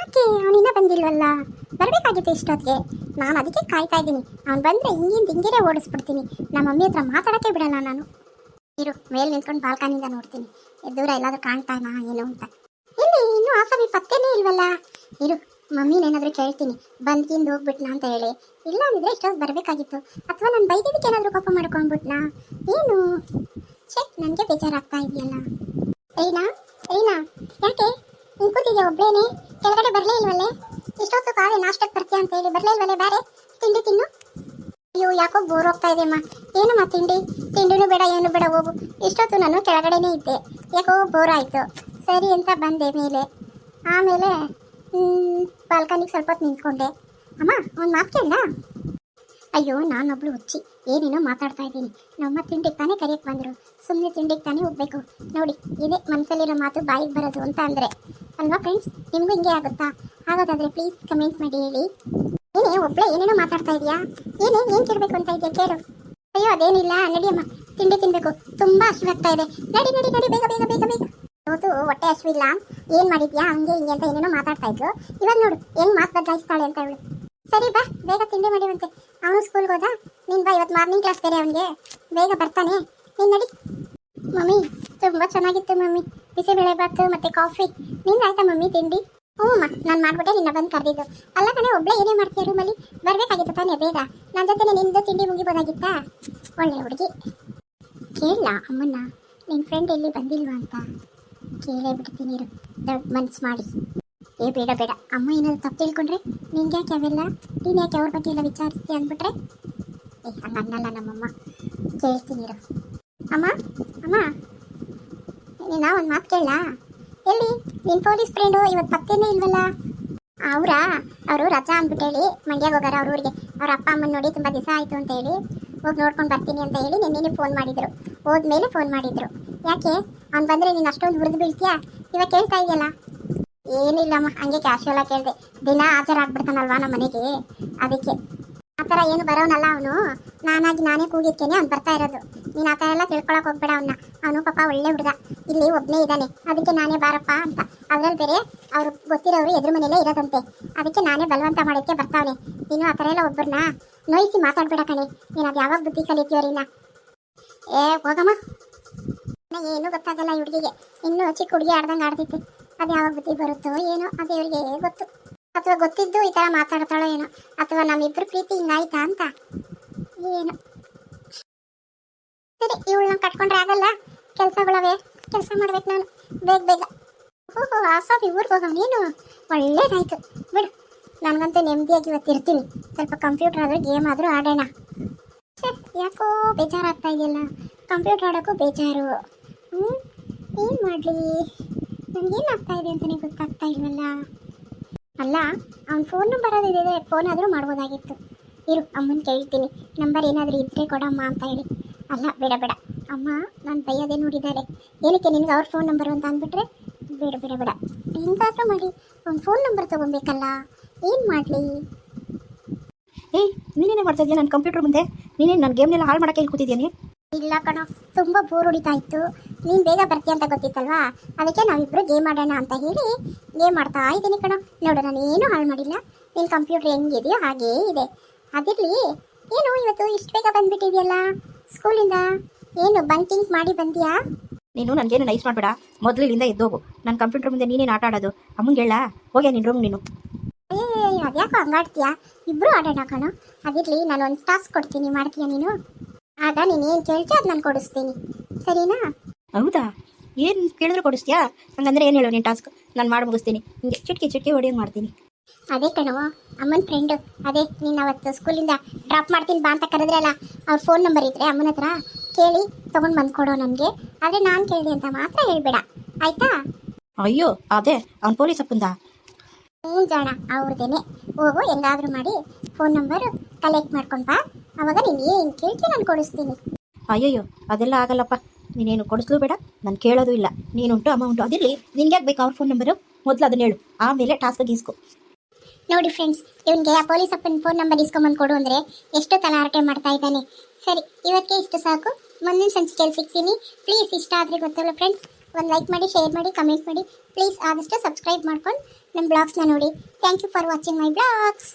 ಯಾಕೆ ಅವನಿನ್ನ ಬಂದಿಲ್ವಲ್ಲ? ಬರಬೇಕಾಗಿತ್ತು ಇಷ್ಟೊತ್ತಿಗೆ. ನಾನು ಅದಕ್ಕೆ ಕಾಯ್ತಾ ಇದ್ದೀನಿ. ಅವ್ನು ಬಂದರೆ ಹಿಂಗಿಂದ ಹಿಂಗೇನೆ ಓಡಿಸ್ಬಿಡ್ತೀನಿ. ನಮ್ಮ ಮಮ್ಮಿ ಹತ್ರ ಮಾತಾಡೋಕ್ಕೆ ಬಿಡಲ್ಲ ನಾನು. ಇರು, ಮೇಲೆ ನಿಂತ್ಕೊಂಡು ಬಾಲ್ಕನಿಂದ ನೋಡ್ತೀನಿ. ದೂರ ಎಲ್ಲಾದರೂ ಕಾಣ್ತಾನಾ ಏನು ಅಂತ. ಇಲ್ಲಿ ಇನ್ನೂ ಆಸಾಮಿ ಪತ್ತೇನೇ ಇಲ್ವಲ್ಲ? ಇರು ಮಮ್ಮಿನೇನಾದರೂ ಕೇಳ್ತೀನಿ. ಬಂದ್ಕಿಂದ ಹೋಗ್ಬಿಟ್ನಾ ಅಂತ ಹೇಳಿ. ಇಲ್ಲ ಅಂದಿದ್ರೆ ಇಷ್ಟೊತ್ತು ಬರಬೇಕಾಗಿತ್ತು. ಅಥವಾ ನಾನು ಬೈದಿದ್ದಕ್ಕೆ ಏನಾದರೂ ಕೋಪ ಮಾಡ್ಕೊಂಡ್ಬಿಟ್ನಾ? ಏನು? ಚೆಕ್ ನನಗೆ ಬೇಜಾರಾಗ್ತಾ ಇದೆಯಲ್ಲ. ರೀನಾ ರೀನಾ ಯಾಕೆ? ನೀನು ಕೂತಿದ್ಯಾ ಒಬ್ಳೇನೆ? ಕೆಳಗಡೆ ಬರಲೇ ಇಲ್ವಲ್ಲೇ? ಇಷ್ಟೊತ್ತು ಕಾವೇ ನಾಷ್ಟಕ್ಕೆ ಬರ್ತೀಯ ಅಂತ ಹೇಳಿ ಬರಲೇ ಇಲ್ವಲ್ಲೇ ಬೇರೆ ತಿಂಡಿ ತಿನ್ನು? ಅಯ್ಯೋ, ಯಾಕೋ ಬೋರ್ ಹೋಗ್ತಾ ಇದೆಯಮ್ಮ ಏನಮ್ಮ ತಿಂಡಿ? ತಿಂಡಿನೂ ಬೇಡ, ಏನು ಬೇಡ ಹೋಗು ಇಷ್ಟೊತ್ತು ನಾನು ಕೆಳಗಡೆನೇ ಇದ್ದೆ. ಯಾಕೋ ಬೋರ್ ಆಯಿತು. ಸರಿ ಅಂತ ಬಂದೆ ಮೇಲೆ. ಆಮೇಲೆ ಬಾಲ್ಕನಿಗೆ ಸ್ವಲ್ಪ ಹೊತ್ತು ನಿಂತ್ಕೊಂಡೆ. ಅಮ್ಮ, ಒಂದು ಮಾತು ಕೇಳ ಅಯ್ಯೋ, ನಾನೊಬ್ಳು ಹುಚ್ಚಿ. ಏನೇನೋ ಮಾತಾಡ್ತಾ ಇದ್ದೀನಿ. ನಮ್ಮ ತಿಂಡಿಗೆ ತಾನೇ ಕರೆಯಕ್ಕೆ ಬಂದರು. ಸುಮ್ಮನೆ ತಿಂಡಿಗೆ ತಾನೇ ಹೋಗ್ಬೇಕು. ನೋಡಿ, ಇದೇ ಮನಸ್ಸಲ್ಲಿರೋ ಮಾತು ಬಾಯಿಗೆ ಬರೋದು ಅಂತ ಅಂದರೆ. ಅಲ್ವಾ ಫ್ರೆಂಡ್ಸ್ ನಿಮಗೂ ಹಿಂಗೆ ಆಗುತ್ತಾ? ಹಾಗಾದ್ರೆ ಪ್ಲೀಸ್ ಕಮೆಂಟ್ ಮಾಡಿ ಹೇಳಿ. ಏನೇ, ಒಬ್ಳೆ ಏನೇನೋ ಮಾತಾಡ್ತಾ ಇದೆಯಾ? ಏನೇ, ಏನು ಕೇಳಬೇಕು ಅಂತ ಇದೆಯಾ ಕೇಳು. ಅಯ್ಯೋ, ಅದೇನಿಲ್ಲ, ನಡಿಯಮ್ಮ. ತಿಂಡಿ ತಿನ್ನಬೇಕು ತುಂಬ ಹಸಿವಾಗ್ತಾ ಇದೆ. ನಡಿ ನಡಿ ನಡಿ, ಬೇಗ ಬೇಗ ಬೇಗ ಬೇಗ. ಹೌದು ಹೊಟ್ಟೆ ಹಸಿವಿಲ್ಲ ಏನು ಮಾಡಿದ್ಯಾ? ಹಂಗೆ ಹಿಂಗೆ ಅಂತ ಏನೇನೋ ಮಾತಾಡ್ತಾ ಇದ್ರು. ಇವಾಗ ನೋಡು ಹೆಂಗ್ ಮಾತು ಬದಲಾಯಿಸ್ತಾಳೆ ಅಂತ ಹೇಳು. ಸರಿ, ಬಾ, ಬೇಗ ತಿಂಡಿ ಮಾಡಿವಂತೆ ಅವನು ಸ್ಕೂಲ್ಗೆ ಹೋದ? ನೀನು ಬಾ, ಇವತ್ತು ಮಾರ್ನಿಂಗ್ ಕ್ಲಾಸ್ ಬೇರೆ ಅವನಿಗೆ. ಬೇಗ ಬರ್ತಾನೆ. ನೀನು ನಡಿ. ಮಮ್ಮಿ, ತುಂಬ ಚೆನ್ನಾಗಿತ್ತು ಮಮ್ಮಿ. ಬಿಸಿಬೇಳೆ ಬಾತು ಮತ್ತೆ ಕಾಫಿ ನಿಂದ ಆಯ್ತಾ ಮಮ್ಮಿ ತಿಂಡಿ? ಹ್ಞೂ ನಾನು ಮಾಡ್ಬಿಟ್ಟೆ, ನಿನ್ನ ಬಂದು ಕರೆದಿದ್ದು. ಅಲ್ಲ ಕಣೆ, ಒಬ್ಳೆ ಏನೇ ಮಾಡ್ತೀಯ ರೂಮಲ್ಲಿ? ಬರಬೇಕಾಗಿತ್ತು ತಾನೇ ಬೇಗ. ನನ್ನ ಜೊತೆ ನಿಂದು ತಿಂಡಿ ಮುಗಿಬೋದಾಗಿತ್ತಾ? ಒಳ್ಳೆ ಹುಡುಗಿ. ಕೇಳಲ್ಲ ಅಮ್ಮನ್ನ. ನಿನ್ನ ಫ್ರೆಂಡ್ ಎಲ್ಲಿ ಬಂದಿಲ್ವಾ ಅಂತ. ಕೇಳೇ ಬಿಡ್ತೀನಿ ದೊಡ್ಡ ಮನ್ಸು ಮಾಡಿ. ಏ, ಬೇಡ ಬೇಡ. ಅಮ್ಮ ಏನಾದ್ರು ತಪ್ಪು ತಿಳ್ಕೊಂಡ್ರೆ? ನಿಂಗೆ ಯಾಕೆ ಅವೆಲ್ಲ? ನೀನು ಯಾಕೆ ಅವ್ರ ಬಗ್ಗೆ ಎಲ್ಲ ವಿಚಾರಿಸ್ತೀಯ ಅಂದ್ಬಿಟ್ರೆ? ಏ ಹಂಗಲ್ಲ ನಮ್ಮಮ್ಮ. ಕೇಳ್ತೀನಿ ಅಮ್ಮ ಅಮ್ಮ. ಒಂದು ಮಾತು ಕೇಳ ಎಲ್ಲಿ? ನಿನ್ ಪೊಲೀಸ್ ಫ್ರೆಂಡು ಇವತ್ತು ಪತ್ತೇನೇ ಇಲ್ವಲ್ಲ? ಅವರಾ? ಅವರು ರಜಾ ಅಂದ್ಬಿಟ್ಟು ಹೇಳಿ, ಮಂಡ್ಯಾಗ ಹೋಗಾರ ಅವ್ರ ಊರಿಗೆ. ಅವ್ರ ಅಪ್ಪ ಅಮ್ಮನ ನೋಡಿ ತುಂಬ ದಿವಸ ಆಯಿತು ಅಂತ ಹೇಳಿ, ಹೋಗಿ ನೋಡ್ಕೊಂಡು ಬರ್ತೀನಿ ಅಂತ ಹೇಳಿ ನಿನ್ನೆ ಫೋನ್ ಮಾಡಿದ್ರು. ಹೋದ್ಮೇಲೆ ಫೋನ್ ಮಾಡಿದ್ರು. ಯಾಕೆ? ಅವ್ನು ಬಂದರೆ ನೀನು ಅಷ್ಟೊಂದು ಹುರಿದು ಬೀಳ್ತೀಯಾ? ಇವಾಗ ಕೇಳ್ತಾ ಇದೆಯಲ್ಲ? ಏನಿಲ್ಲಮ್ಮ, ಹಂಗೆ ಕ್ಯಾಶುವಲ್ ಆಗಿ ಕೇಳಿದೆ. ದಿನ ಹಾಜರಾಗ್ಬಿಡ್ತಾನಲ್ವಾ ನಮ್ಮ ಮನೆಗೆ ಅದಕ್ಕೆ. ಥರ ಏನು ಬರೋನಲ್ಲ ಅವನು. ನಾನಾಗಿ ನಾನೇ ಕೂಗಿರ್ತೇನೆ, ಅವ್ನು ಬರ್ತಾ ಇರೋದು. ನೀನು ಆ ಥರ ಎಲ್ಲ ತಿಳ್ಕೊಳಕ್ ಹೋಗ್ಬೇಡ ಅವನ್ನ ಅವನು ಪಾಪ ಒಳ್ಳೆ ಹುಡುಗ. ಇಲ್ಲಿ ಒಬ್ಬನೇ ಇದ್ದಾನೆ. ಅದಕ್ಕೆ ನಾನೇ ಬಾರಪ್ಪ ಅಂತ. ಅದ್ರಲ್ಲಿ ಬೇರೆ ಅವ್ರು ಗೊತ್ತಿರೋರು ಎದುರು ಮನೆಯಲ್ಲೇ ಇರೋದಂತೆ. ಅದಕ್ಕೆ ನಾನೇ ಬಲವಂತ ಮಾಡೋಕ್ಕೆ ಬರ್ತಾವನೆ. ನೀನು ಆ ಥರ ಎಲ್ಲ ಒಬ್ಬರನ್ನ ನೋಯಿಸಿ ಮಾತಾಡ್ಬೇಡ ಕಣೆ. ನೀನು ಅದು ಯಾವಾಗ ಬುದ್ಧಿ ಕಲಿತೀವ್ರಿನ ಏ, ಹೋಗಮ್ಮ. ಏನೂ ಗೊತ್ತಾಗಲ್ಲ ಈ ಹುಡುಗಿಗೆ. ಇನ್ನೂ ಚಿಕ್ಕ ಹುಡುಗಿ ಆಡ್ದಂಗೆ ಆಡ್ತಿತ್ತು ಅದು ಯಾವಾಗ ಬುದ್ಧಿ ಬರುತ್ತೋ ಏನೋ ಅದು ಇವರಿಗೆ ಗೊತ್ತು. ಅಥವಾ ಗೊತ್ತಿದ್ದು ಈ ಥರ ಮಾತಾಡ್ತಾಳೋ ಏನೋ, ಅಥವಾ ನಮ್ಮಿಬ್ರು ಪ್ರೀತಿ ಹಿಂಗಾಯ್ತಾ ಅಂತ? ಏನು. ಸರಿ, ಇವಳನ್ನ ಕಟ್ಕೊಂಡ್ರೆ ಆಗಲ್ಲ. ಕೆಲಸಗಳವೆ, ಕೆಲಸ ಮಾಡ್ಬೇಕು ನಾನು. ಬೇಗ ಬೇಗ. ಓಹೋ ಆಸಾಬಿ ಊರಿಗೆ ಹೋಗವ್ ನೀನು? ಒಳ್ಳೇದಾಯ್ತು. ಬಿಡು. ನನಗಂತೂ ನೆಮ್ಮದಿಯಾಗಿ ಇವತ್ತು ಇರ್ತೀನಿ ಸ್ವಲ್ಪ ಕಂಪ್ಯೂಟರ್ ಆದರೂ ಗೇಮ್ ಆದರೂ ಆಡೋಣ. ಯಾಕೋ ಬೇಜಾರಾಗ್ತಾ ಇದೆಯಲ್ಲ? ಕಂಪ್ಯೂಟರ್ ಆಡೋಕ್ಕೂ ಬೇಜಾರು. ಹ್ಞೂ ಏನು ಮಾಡಲಿ? ನನಗೇನಾಗ್ತಾ ಇದೆ ಅಂತಲೇ ಗೊತ್ತಾಗ್ತಾ ಇಲ್ವಲ್ಲ? ಅಲ್ಲ ಅವ್ನ ಫೋನ್ ನಂಬರ್ ಅದಿದೆ ಫೋನ್ ಆದರೂ ಮಾಡ್ಬೋದಾಗಿತ್ತು. ಇರು ಅಮ್ಮನ ಕೇಳ್ತೀನಿ. ನಂಬರ್ ಏನಾದರೂ ಇದ್ದರೆ ಕೊಡಮ್ಮ ಅಂತ ಹೇಳಿ. ಅಲ್ಲ ಬೇಡ ಬೇಡ. ಅಮ್ಮ ನಾನು ಬೈಯೋದೇ ನೋಡಿದ್ದಾರೆ. ಏನಕ್ಕೆ ನಿನಗೆ ಅವ್ರ ಫೋನ್ ನಂಬರ್ ಅಂತ ಅಂದ್ಬಿಟ್ರೆ? ಬೇಡ ಬೇಡ ಬೇಡ. ಹೆಂಗಾದ್ರೂ ಮಾಡಿ. ಅವ್ನ ಫೋನ್ ನಂಬರ್ ತೊಗೊಬೇಕಲ್ಲ. ಏನು ಮಾಡಲಿ? ಏಯ್ ನೀನೇನೇ ಮಾಡ್ತಾ ಇದೆಯಾ ನನ್ನ ಕಂಪ್ಯೂಟರ್ ಮುಂದೆ? ನೀನೇ ನನ್ನ ಗೇಮ್ನೆಲ್ಲ ಹಾಳು ಮಾಡೋಕೆ ಇಲ್ಲಿ ಕೂತಿದ್ದೀನಿ ಇಲ್ಲ ಕಣೋ ತುಂಬ ಬೋರ್ ಹೊಡಿತಾ ಇತ್ತು. ನೀನು ಬೇಗ ಬರ್ತೀಯ ಅಂತ ಗೊತ್ತಿತ್ತಲ್ವಾ? ಅದಕ್ಕೆ ನಾವಿಬ್ಬರು ಗೇಮ್ ಆಡೋಣ ಅಂತ ಹೇಳಿ ಗೇಮ್ ಮಾಡ್ತಾ ಇದ್ದೀನಿ ಕಣೋ. ನೋಡು ನಾನು ಏನೂ ಹಾಳು ಮಾಡಿಲ್ಲ. ನಿನ್ನ ಕಂಪ್ಯೂಟರ್ ಹೆಂಗಿದೆಯೋ ಹಾಗೇ ಇದೆ. ಅದಿರಲಿ ಏನು ಇವತ್ತು ಇಷ್ಟು ಬೇಗ ಬಂದ್ಬಿಟ್ಟಿದೆಯಲ್ಲ ಸ್ಕೂಲಿಂದ? ಏನು ಬಂಕಿಂಗ್ ಮಾಡಿ ಬಂದಿಯಾ? ನೀನು ನನಗೇನು ನೈಸ್ ಮಾಡಬೇಡ. ಮೊದಲಿಂದ ಇಲ್ಲಿಂದ ಎದ್ದೋಗು. ನನ್ನ ಕಂಪ್ಯೂಟರ್ ಮುಂದೆ ನೀನೇನು ಆಟ ಆಡೋದು? ಅಮ್ಮಂಗೆ ಹೇಳ. ಹೋಗ್ಯಾ ನಿನ್ನ ರೂಮ್ ನೀನು. ಏ ಅದ್ಯಾಕೋ ಹಂಗಾಡ್ತೀಯಾ ಇಬ್ಬರು ಆಡೋಣ ಕಣೋ. ಅದಿರಲಿ ನಾನು ಒಂದು ಟಾಸ್ಕ್ ಕೊಡ್ತೀನಿ. ಮಾಡ್ತೀಯ ನೀನು? ಆಗ ನೀನು ಏನು ಕೇಳ್ತೀಯ ಅದು ನಾನು ಕೊಡಿಸ್ತೀನಿ. ಸರಿನಾ? ಹೌದಾ? ಏನು ಕೇಳಿದ್ರು ಕೊಡಿಸ್ತೀಯಾ? ಹಂಗಂದ್ರೆ ಏನು ಹೇಳು ನೀನು ಟಾಸ್ಕ್ ನಾನು ಮಾಡಿ ಮುಗಿಸ್ತೀನಿ. ಹಿಂಗೆ ಚಿಟ್ಕಿ ಚಿಟ್ಕಿ ಹೊಡೆಯೋದು ಮಾಡ್ತೀನಿ. ಅದೇ ಕಣವ ಅಮ್ಮನ ಫ್ರೆಂಡು ಅದೇ ನೀನು ಅವತ್ತು ಸ್ಕೂಲಿಂದ ಡ್ರಾಪ್ ಮಾಡ್ತೀನಿ ಬಾ ಅಂತ ಕರೆದ್ರಲ್ಲ ಅವ್ರ ಫೋನ್ ನಂಬರ್ ಇದ್ರೆ ಅಮ್ಮನ ಹತ್ರ ಕೇಳಿ ತೊಗೊಂಡು ಬಂದು ಕೊಡೋ ನನಗೆ. ಆದರೆ ನಾನು ಕೇಳಿದೆ ಅಂತ ಮಾತ್ರ ಹೇಳ್ಬೇಡ. ಆಯ್ತಾ? ಅಯ್ಯೋ ಅದೇ ಅವ್ನು ಪೊಲೀಸ್ ಅಪ್ಪಂದ. ಹ್ಞೂ ಜಾಣ ಅವ್ರದ್ದೇನೆ ಹೋಗು ಹೆಂಗಾದ್ರೂ ಮಾಡಿ ಫೋನ್ ನಂಬರ್ ಕಲೆಕ್ಟ್ ಮಾಡ್ಕೊಂಡು ಬಾ. ಅವಾಗ ನೀನು ಏನು ಕೇಳ್ತೀನಿ ನಾನು ಕೊಡಿಸ್ತೀನಿ. ಅಯ್ಯಯ್ಯೋ ಅದೆಲ್ಲ ಆಗಲ್ಲಪ್ಪ. ನೀನೇನು ಕೊಡಿಸ್ಲು ಬೇಡ, ನಾನು ಕೇಳೋದು ಇಲ್ಲ. ನೀನುಂಟು ಅಮೌಂಟು ಅದಿರಲಿ ನಿನ್ಗೆ ಯಾಕೆ ಬೇಕು ಅವ್ರ ಫೋನ್ ನಂಬರು ಮೊದಲು ಅದನ್ನ ಹೇಳು, ಆಮೇಲೆ ಟಾಸ್ಕ್ ಗೀಸ್ಕೊ ನೋಡಿ ಫ್ರೆಂಡ್ಸ್ ಇವನಿಗೆ ಆ ಪೊಲೀಸ್ ಅಪ್ಪನ ಫೋನ್ ನಂಬರ್ ಇಸ್ಕೊಂಬಂದು ಕೊಡು ಅಂದರೆ ಎಷ್ಟು ತಲಾರಟೆ ಮಾಡ್ತಾ ಇದ್ದಾನೆ. ಸರಿ ಇವತ್ತಿಗೆ ಇಷ್ಟು ಸಾಕು. ಮುಂದಿನ ಸಂಚಿಕೆಯಲ್ಲಿ ಸಿಗ್ತೀನಿ. ಪ್ಲೀಸ್ ಇಷ್ಟ ಆದರೆ ಗೊತ್ತಲ್ಲ ಫ್ರೆಂಡ್ಸ್ ಒಂದು ಲೈಕ್ ಮಾಡಿ ಶೇರ್ ಮಾಡಿ ಕಮೆಂಟ್ ಮಾಡಿ. ಪ್ಲೀಸ್ ಆದಷ್ಟು ಸಬ್ಸ್ಕ್ರೈಬ್ ಮಾಡ್ಕೊಂಡು ನಮ್ಮ ಬ್ಲಾಗ್ಸ್ನ ನೋಡಿ. Thank you for watching my blogs